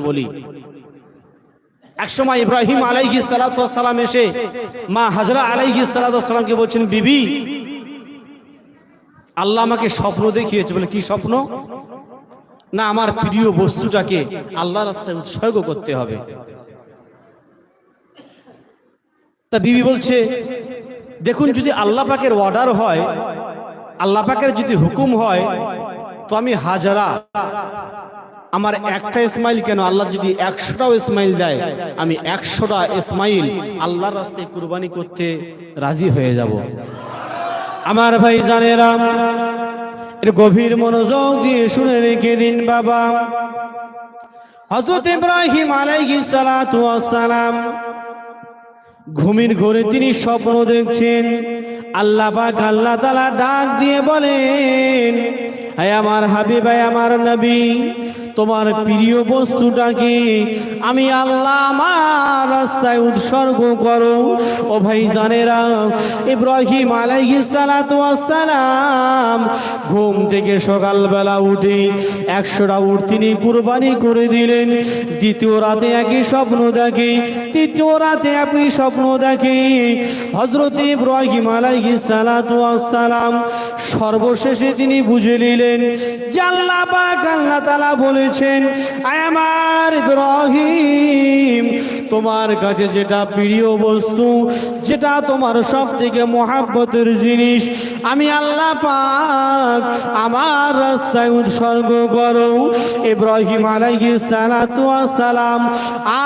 বলি। একসময় ইব্রাহিম আলাইহি সালাম এসে মা হাজরা আলাইহি সালামকে বলছেন, বিবি, আল্লাহ আমাকে স্বপ্ন দেখিয়েছে। বলে, কি স্বপ্ন? না, আমার প্রিয় বস্তুটাকে আল্লাহ রাস্তায় উৎসর্গ করতে হবে। তা বিবি বলছে, দেখুন, যদি আল্লাহ পাকের অর্ডার হয়, আল্লাহ পাকের যদি হুকুম হয়, তো আমি হাজারা। আমার একটা ইসমাইল কেন? আল্লাহ যদি একশোটাও ইসমাইল দেয় আমি একশোটা ইসমাইল আল্লাহর রাস্তায় কুরবানি করতে রাজি হয়ে যাব। আমার ভাই জানেরা এর গভীর মনোযোগ দিয়ে শুনে রেখে দিন বাবা। হজরত ইব্রাহিম আলাইহিস সালাতু সালাম ঘুমির ঘরে তিনি স্বপ্ন দেখছেন। আল্লাহ পাক আল্লাহ তালা ডাক দিয়ে বলেন হায় আমার হাবিব হায় আমার নবী তোমার প্রিয় বস্তুটাকে আমি আল্লাহ আমার রাস্তায় উৎসর্গ করো। ও ভাই জানেরা ইব্রাহিম সালাম ঘুম থেকে সকালবেলা উঠে একশোটা উঠ তিনি কুরবানি করে দিলেন। দ্বিতীয় রাতে একই স্বপ্ন দেখে, তৃতীয় রাতে একই স্বপ্ন দেখে হজরত ইব্রাহিম সালাম সর্বশেষে তিনি বুঝে নিলেন আল্লাহ পাক আল্লাহ তাআলা বলেছেন আমার ইব্রাহিম, তোমার কাছে যেটা প্রিয় বস্তু, যেটা তোমার সব থেকে মহাব্বতের জিনিস, আমি আল্লাহ পাক আমার রাস্তায় উৎসর্গ করো। ইব্রাহিম ওয়াস সালাম,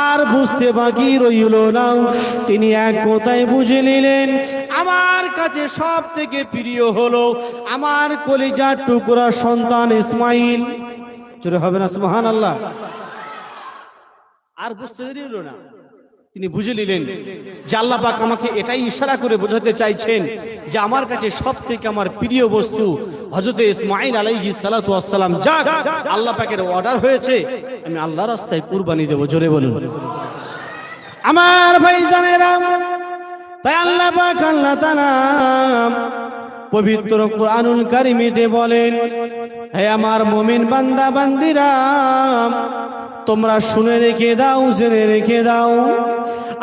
আর বুঝতে বাকি রইল না। তিনি এক কথায় বুঝে নিলেন, আমার কাছে সব থেকে প্রিয় হলো আমার কলিজার টুকরা সন্তান ইসমাইল। চলে হবে না সুবহান আল্লাহ আর বুঝতে দেরি হলো না। তিনি বুঝে নিলেন যে আল্লাহ পাক আমাকে এটাই ইশারা করে বোঝাতে চাইছেন যে আমার কাছে সব থেকে আমার প্রিয় বস্তু হজরত ইসমাইল আলাইহি সালাতু আসসালাম যাক, আল্লাহ পাকের অর্ডার হয়েছে, আমি আল্লাহ রাস্তায় কুরবানি দেব, জোরে বলুন। আমার ভাই জানেরা তাই আল্লাহ পাক, আল্লাহ পবিত্র কোরআনুল কারিমিতে বলেন, হে আমার মুমিন বান্দা, বান্দিরা, তোমরা শুনে রেখে দাও, জেনে রেখে দাও,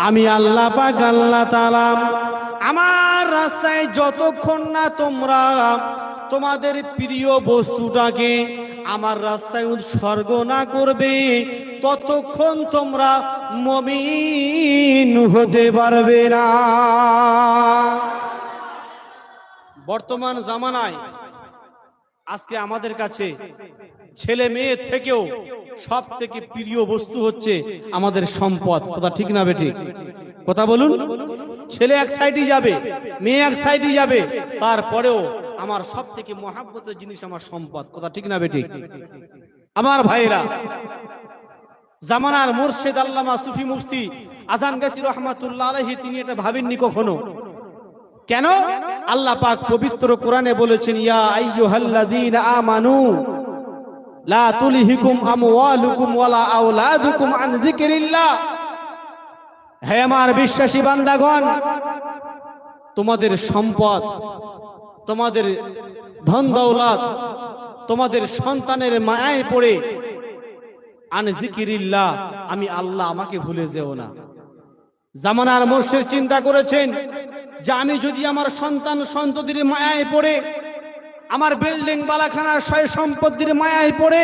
আমি আল্লাহ পাক, আল্লাহ তাআলা আমার রাস্তায় যতক্ষণ না তোমরা তোমাদের প্রিয় বস্তুটাকে আমার রাস্তায় উৎসর্গ না করবে, ততক্ষণ তোমরা মমিন হতে পারবে না। বর্তমান জামানায় আজকে আমাদের কাছে ছেলে মেয়ের থেকেও সব থেকে প্রিয় বস্তু হচ্ছে আমাদের সম্পদ। কথা ঠিক না বেঠিক? কথা বলুন। ছেলে এক সাইডে যাবে, মেয়ে এক সাইডে যাবে, তারপরেও আমার সব থেকে মহাব্বতের জিনিস আমার সম্পদ। কথা ঠিক না বেঠিক? আমার ভাইরা জামানার মুর্শেদ আল্লামা সুফি মুফতি আজান গাছি রহমাতুল্লাহ আলহি তিনি এটা ভাবেননি কখনো? কেন? আল্লাহ পাক পবিত্র কোরআনে বলেছেন, ইয়া আইয়ুহাল্লাযীনা আমানু, লা তুলহিকুম আমওয়ালুকুম ওয়ালা আওলাদুকুম আন যিকরিল্লাহ। হে আমার বিশ্বাসী বান্দাগণ, তোমাদের সম্পদ, তোমাদের ধন দৌলত, তোমাদের সন্তানের মায়ায় পড়ে, আন জিকিরিল্লাহ আমি আল্লাহ, আমাকে ভুলে যেও না। জামানার মোর্শের চিন্তা করেছেন যে আমি যদি আমার সন্তান সন্ততির মায়ায় পড়ে, আমার বিল্ডিং বালাখানার সয় সম্পত্তির মায়ায় পড়ে,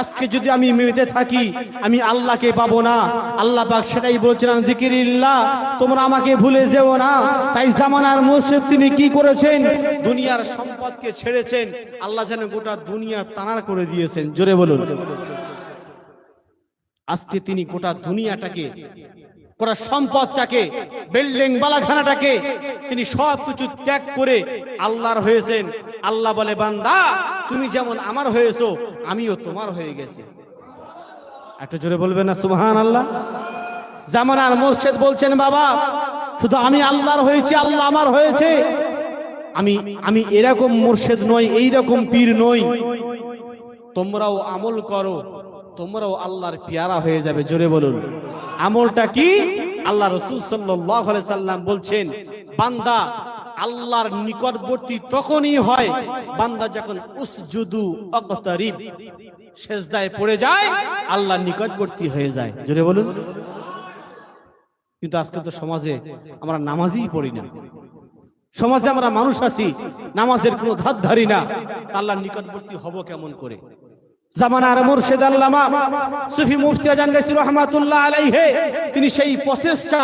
আজকে যদি আমি মেতে থাকি, আমি আল্লাহকে পাবো না। আল্লাহ পাক সেটাই বলছিলেন জিকিরিল্লাহ তোমরা আমাকে ভুলে যেও না। তাই জামানার মসজিদ তিনি কি করেছেন? দুনিয়ার সম্পদকে ছেড়েছেন। আল্লাহ যেন গোটা দুনিয়া তানার করে দিয়েছেন। জোরে বলুন। আজকে তিনি গোটা দুনিয়াটাকে গোটা সম্পদটাকে বিল্ডিং বালাখানাটাকে তিনি সব কিছু ত্যাগ করে আল্লাহর হয়েছেন। আল্লাহ বলে, বান্দা, তুমি যেমন আমার হয়েছো, আমিও তোমার হয়ে গেছি। একটু জোরে বলবেন না সুবহান আল্লাহ জামানার মোর্শেদ বলছেন, বাবা, শুধু আমি আল্লাহর হয়েছি, আল্লাহ আমার হয়েছে। আমি আমি এরকম মোর্শেদ নই, এইরকম পীর নই। তোমরাও আমল করো, তোমরাও আল্লাহর পেয়ারা হয়ে যাবে। জোরে বলুন। আমলটা কি? আল্লাহ রসুল সাল্লাহ সাল্লাম বলছেন, বান্দা আল্লাহর নিকটবর্তী তখনই হয় বান্দা যখন উসজুদু অকতারিব সেজদায় পড়ে যায়, আল্লাহর নিকটবর্তী হয়ে যায়। জোরে বলুন। কিন্তু আজকে তো সমাজে আমরা নামাজই পড়ি না। সমাজে আমরা মানুষ আছি, নামাজের কোনো ধার ধারি না। আল্লাহর নিকটবর্তী হব কেমন করে? জামানার মুর্শিদ আল্লামা সুফি মুফতি আজান গাছি রহমাতুল্লাহ আলাইহে। তিনি সেই প্রসেসটা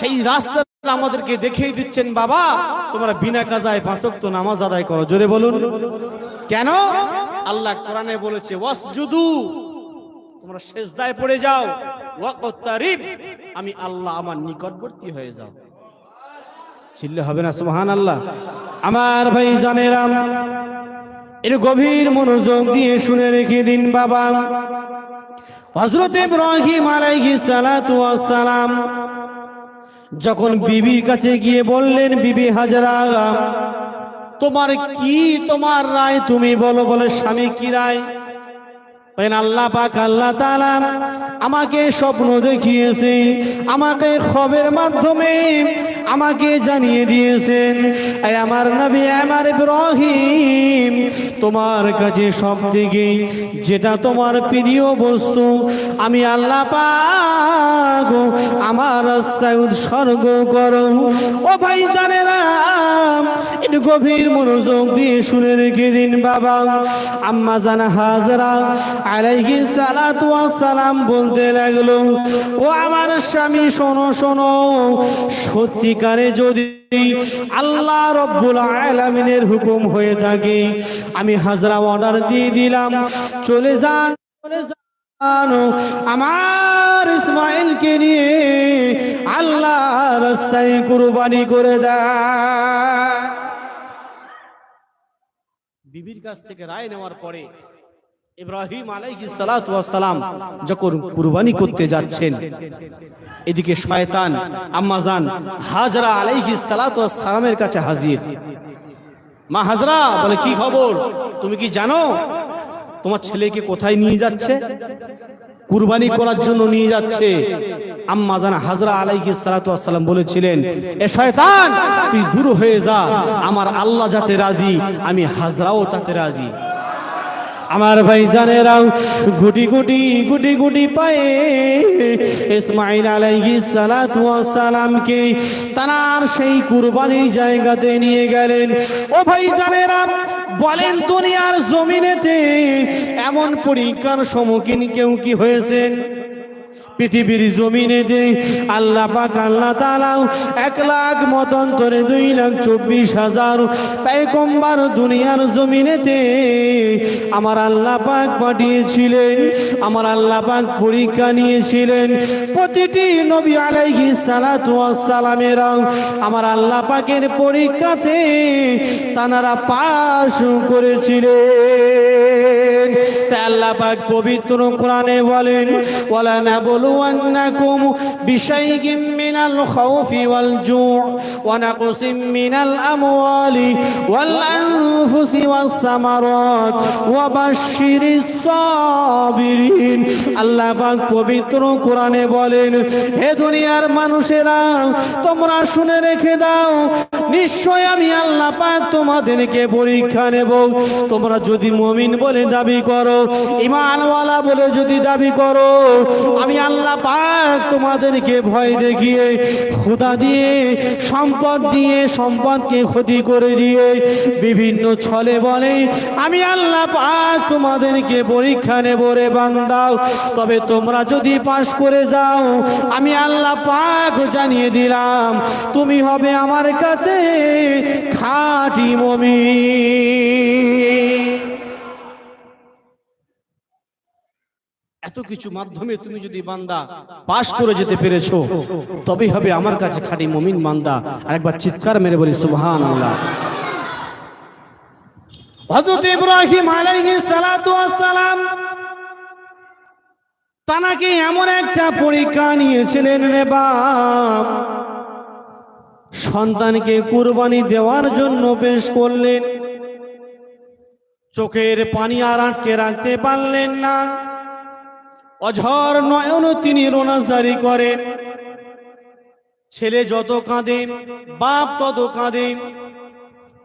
সেই রাস্তা আমাদেরকে দেখিয়ে দিচ্ছেন, বাবা, তোমরা বিনা কাজায় পাঁচক তো নামাজ আদায় করো। জোরে বলুন। কেন? আল্লাহ কোরআনে বলেছে, ওয়াসজুদু, তোমরা সেজদায় পড়ে যাও। ওয়াকতারিব আমি আল্লাহ আমার নিকটবর্তী হয়ে যাও। চিল্লে হবে না সুবহান আল্লাহ আমার ভাই জানেরাম এর গভীর মনোযোগ দিয়ে শুনে রেখে দিন বাবা। হজরত ইব্রাহিম আলাইহিস সালাতু সালাম যখন বিবির কাছে গিয়ে বললেন, বিবি হাজরা, তোমার কি, তোমার রায় তুমি বলো, বলে স্বামী কি রায়? বলেন আল্লাহ পাক, আল্লাহ তাআলা আমাকে স্বপ্ন দেখিয়েছে, আমাকে খবরের মাধ্যমে আমাকে জানিয়ে দিয়েছেন এই আমার নবী আমার ইব্রাহিম, তোমার কাছে সব থেকে যেটা তোমার প্রিয় বস্তু, আমি আল্লাহ পাক আমার রাস্তায় উৎসর্গ করো। ও ভাই জানেরা, একটু গভীর মনোযোগ দিয়ে শুনে রেখে দিন বাবা। আম্মা জানা হাজরা আলাইহি সালাতু সালাম বলতে লাগল, ও আমার স্বামী, শোনো শোনো, সত্যিকারে যদি আল্লাহ রব্বুল আলামিনের হুকুম হয়ে থাকে, আমি হাজরা অর্ডার দিয়ে দিলাম, চলে যান চলে যান, আমার ইসমাইলকে নিয়ে আল্লাহ রাস্তায় কুরবানি করে দেয় বিবির কাছ থেকে রায় নেওয়ার পরে ইব্রাহিম সালাম যখন কুরবানি করতে যাচ্ছেন, এদিকে শয়তান, আম্মাজান হাজরা ওয়াস সালামের কাছে হাজির। মা হাজরা, বলে, কি খবর? তুমি কি জানো? তোমার ছেলেকে কোথায় নিয়ে যাচ্ছে? কুরবানি করার জন্য নিয়ে যাচ্ছে। আম্মাজান হাজরা আলাইহিস সালাতু ওয়াস সালাম বলেছিলেন, এ শয়তান, তুই দূর হয়ে যা। আমার আল্লাহ যাতে রাজি, আমি হাজরাও তাতে রাজি। আমার ভাই জানেরাও গুটি গুটি গুটি গুটি পায়ে ইসমাইল আলাইহিস সালাতু সালামকে তানার সেই কুরবানির জায়গাতে নিয়ে গেলেন। ও ভাই জানেরা বলেন দুনিয়ার জমিনেতে এমন পরীক্ষার সম্মুখীন কেউ কি হয়েছেন? পৃথিবীর জমিনে দে আল্লাহ পাক, আল্লাহ তালাও এক লাখ মতন্তরে দুই লাখ চব্বিশ হাজার পাইকম্বার দুনিয়ার জমিনেতে আমার আল্লাহ পাক পাঠিয়েছিলেন, আমার আল্লাহ পাক পরীক্ষা নিয়েছিলেন। প্রতিটি নবী আলাইহি সালাতু সালামেরাও আমার আল্লাহ পাকের পরীক্ষাতে তানারা পাশ করেছিলেন। তাই আল্লাহ পাক পবিত্র কোরআনে বলেন, ওয়ালা নাবলুওয়ান্নাকুম বিশাইইম মিনাল খাউফি ওয়াল জু' ওয়া নাকসিম মিনাল আমওয়ালি ওয়াল আনফুসি ওয়াস সামারাত, ওয়া বাশশিরিস সাবিরিন। আল্লাহ পাক পবিত্র কোরআনে বলেন, হে দুনিয়ার মানুষেরা, তোমরা শুনে রেখে দাও, নিশ্চয় আমি আল্লাহ পাক তোমাদেরকে পরীক্ষা নেব। তোমরা যদি মমিন বলে দাবি করো ইমানওয়ালা বলে যদি দাবি করো, আমি আল্লাহ পাক তোমাদেরকে ভয় দেখিয়ে খুদা দিয়ে, সম্পদ দিয়ে, সম্পদকে ক্ষতি করে দিয়ে বিভিন্ন ছলে বলে, আমি আল্লাহ পাক তোমাদেরকে পরীক্ষা নেব রে বান্দাও তবে তোমরা যদি পাশ করে যাও, আমি আল্লাহ পাক জানিয়ে দিলাম, তুমি হবে আমার কাছে খাঁটি মমি এত কিছু মাধ্যমে তুমি যদি বান্দা পাশ করে যেতে পেরেছ, তবেই হবে আমার কাছে খাঁটি মমিন বান্দা। আরেকবার চিৎকার মেরে বলি সুবহান আল্লাহ হযরত ইব্রাহিম আলাইহিস সালাতু সালাম তানাকে এমন একটা পরীক্ষা নিয়েছিলেন রে বাপ। সন্তানকে কুরবানি দেওয়ার জন্য পেশ করলেন। চোখের পানি আর আটকে রাখতে পারলেন না। অঝর নয়ন তিনি রোনাজারি করেন। ছেলে যত কাঁদে, বাপ তত কাঁদে।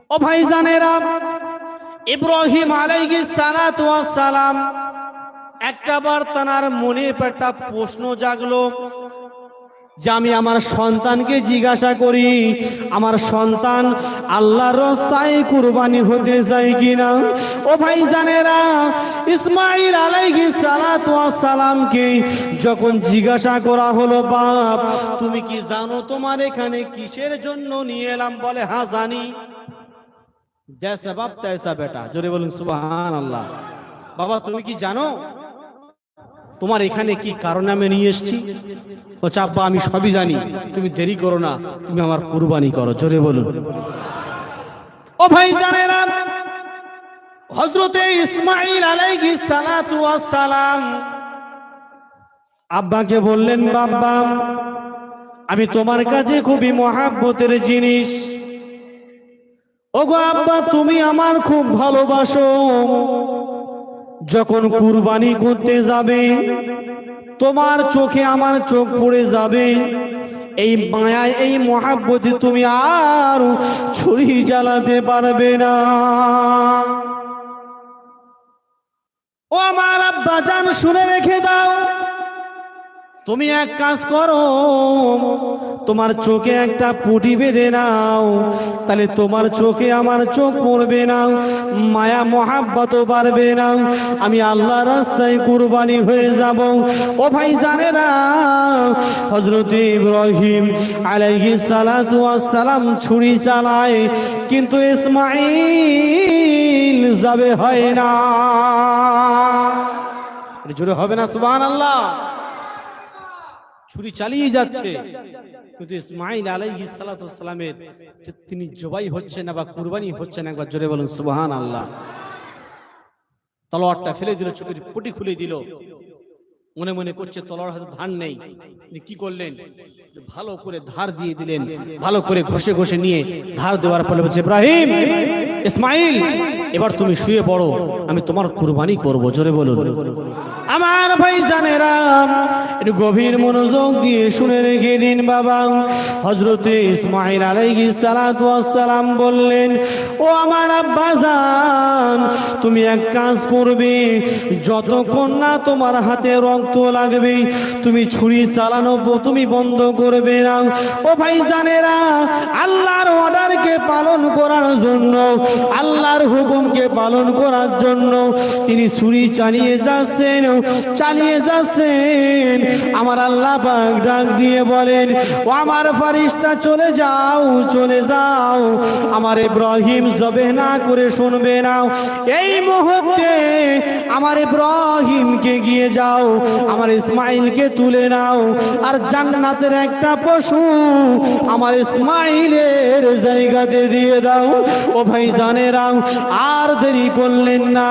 ও ভাই জানেরা ইব্রাহিম আলাইহি সালাত সালাম সালাম একটাবার তার মনে একটা প্রশ্ন জাগলো যে আমি আমার সন্তানকে জিজ্ঞাসা করি, আমার সন্তান আল্লাহর রাস্তায় কুরবানি হতে যায় কিনা? ও ভাই জানেরা ইসমাইল আলাইহিস সালাতু সালামকে যখন জিজ্ঞাসা করা হলো, বাপ, তুমি কি জানো তোমার এখানে কিসের জন্য নিয়ে এলাম? বলে হ্যাঁ জানি। জैसा বাপ তৈসা বেটা। জোরে বলুন সুবহান আল্লাহ বাবা, তুমি কি জানো? তোমার এখানে কি কারণে আমি নিয়ে এসেছি? ও চাব্বা আমি সবই জানি। তুমি দেরি করো না, তুমি আমার কুরবানি করো। জোরে বলুন। ও ভাই জানেরা হজরতে ইসমাইল আলাইহি সালাতু সালাম আব্বাকে বললেন, বাব্বা, আমি তোমার কাছে খুবই মহাব্বতের জিনিস। ওগো আব্বা, তুমি আমার খুব ভালোবাসো। যখন কুরবানি করতে যাবে, তোমার চোখে আমার চোখ পড়ে যাবে। এই মায়ায়, এই মহাব্বতে তুমি আর ছুরি জ্বালাতে পারবে না। ও আমার আব্বা, জান শুনে রেখে দাও। তুমি এক কাজ করো, তোমার চোখে একটা পুটি বেঁধে নাও, তাহলে তোমার চোখে আমার চোখ পড়বে না, মায়া, মহাব্বত বাড়বে না, আমি আল্লাহ রাস্তায় কুরবানি হয়ে যাব। ও ভাই জানে না হজরত ইব্রাহিম আলাইহি সালাতু সালাম ছুরি চালায়, কিন্তু ইসমাইল যাবে হয় না। জোরে হবে না, সুবহানাল্লাহ। ছুরি চালিয়ে যাচ্ছে। কিন্তু ইসমাইল আলাইহিস সালামের তিনি জবাই হচ্ছে না বা কুরবানি হচ্ছে না একবার জোরে বলুন সুবহান আল্লাহ তলোয়ারটা ফেলে দিল চোখের পটি খুলে দিল। মনে মনে করছে তলোয়ার হয়তো ধার নেই। তিনি কি করলেন? ভালো করে ধার দিয়ে দিলেন। ভালো করে ঘষে ঘষে নিয়ে ধার দেওয়ার পরে বলছে ইব্রাহিম ইসমাইল এবার তুমি শুয়ে পড়ো আমি তোমার কুরবানি করব। জোরে বলুন। আমার ভাই জানেরা, একটু গভীর মনোযোগ দিয়ে শুনে রেখে দিন বাবা। হজরতে ইসমাইল আলাইহি সালাম বললেন, ও আমার আব্বা জান, তুমি এক কাজ করবে, যতক্ষণ না তোমার হাতে রক্ত লাগবে, তুমি ছুরি চালানো তুমি বন্ধ করবে না। ও ভাই জানেরা, আল্লাহর অর্ডারকে পালন করার জন্য, আল্লাহর হুকুমকে পালন করার জন্য তিনি ছুরি চালিয়ে যাচ্ছেন। চালিয়ে যাচ্ছেন। আমার আল্লাহ পাক ডাক দিয়ে বলেন, ও আমার ফারিস্তা চলে যাও চলে যাও। আমার ইব্রাহিম জবে না করে শুনবে না। এই মুহূর্তে আমার ইব্রাহিমকে গিয়ে যাও, আমার ইসমাইলকে তুলে নাও। আর জান্নাতের একটা পশু আমার ইসমাইলের জায়গাতে দিয়ে দাও। ও ভাই জানেরাও আর দেরি করলেন না।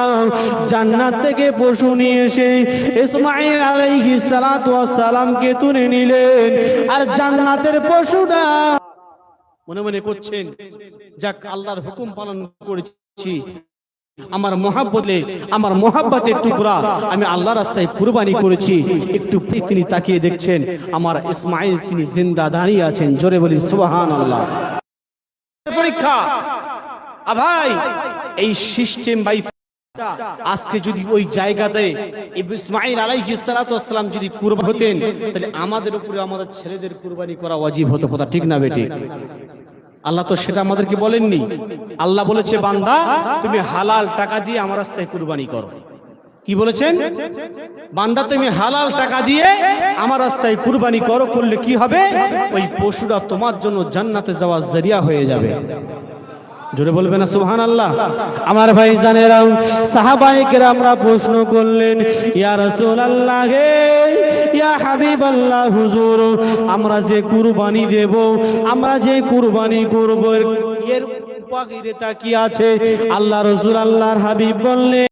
জান্নাত থেকে পশু নিয়ে এসে ইসমাইল আলাইহিস সালাতু ওয়াস সালামকে তুলে নিলেন। আর জান্নাতের পশুটা মনে মনে করছেন, যাক আল্লাহর হুকুম পালন করেছি, আমার মহাব্বতে, আমার মহাব্বতের টুকরা আমি আল্লাহ রাস্তায় কুরবানি করেছি। একটু তিনি তাকিয়ে দেখছেন, আমার ইসমাইল তিনি জিন্দা দাঁড়িয়ে আছেন, জোরে বলি সুবহান আল্লাহ পরীক্ষা ভাই, এই সিস্টেম বাই আজকে যদি ওই জায়গাতে ইসমাইল আলাইহিস সালাতু ওয়াসসালাম যদি কুরবান হতেন, তাহলে আমাদের উপরে আমাদের ছেলেদের কুরবানি করা ওয়াজিব হতো, কথা ঠিক না বেটি? আল্লাহ তো সেটা আমাদেরকে বলেননি। আল্লাহ বলেছে, বান্দা, তুমি হালাল টাকা দিয়ে আমার রাস্তায় কুরবানি করো। কি বলেছেন? বান্দা, তুমি হালাল টাকা দিয়ে আমার রাস্তায় কুরবানি করো, করলে কি হবে? ওই পশুটা তোমার জন্য জান্নাতে যাওয়ার জরিয়া হয়ে যাবে। জোরে বলবে না সুহান আল্লাহ আমার ভাই জানেরাম সাহাবাহিকের আমরা প্রশ্ন করলেন, ইয়া রাসূলুল্লাহ, হে, ইয়া হাবিবাল্লাহ, হুজুর, আমরা যে কুরবানি দেব, আমরা যে কুরবানি করব, এর কি আছে আল্লাহ রসুল আল্লাহর হাবিব বললেন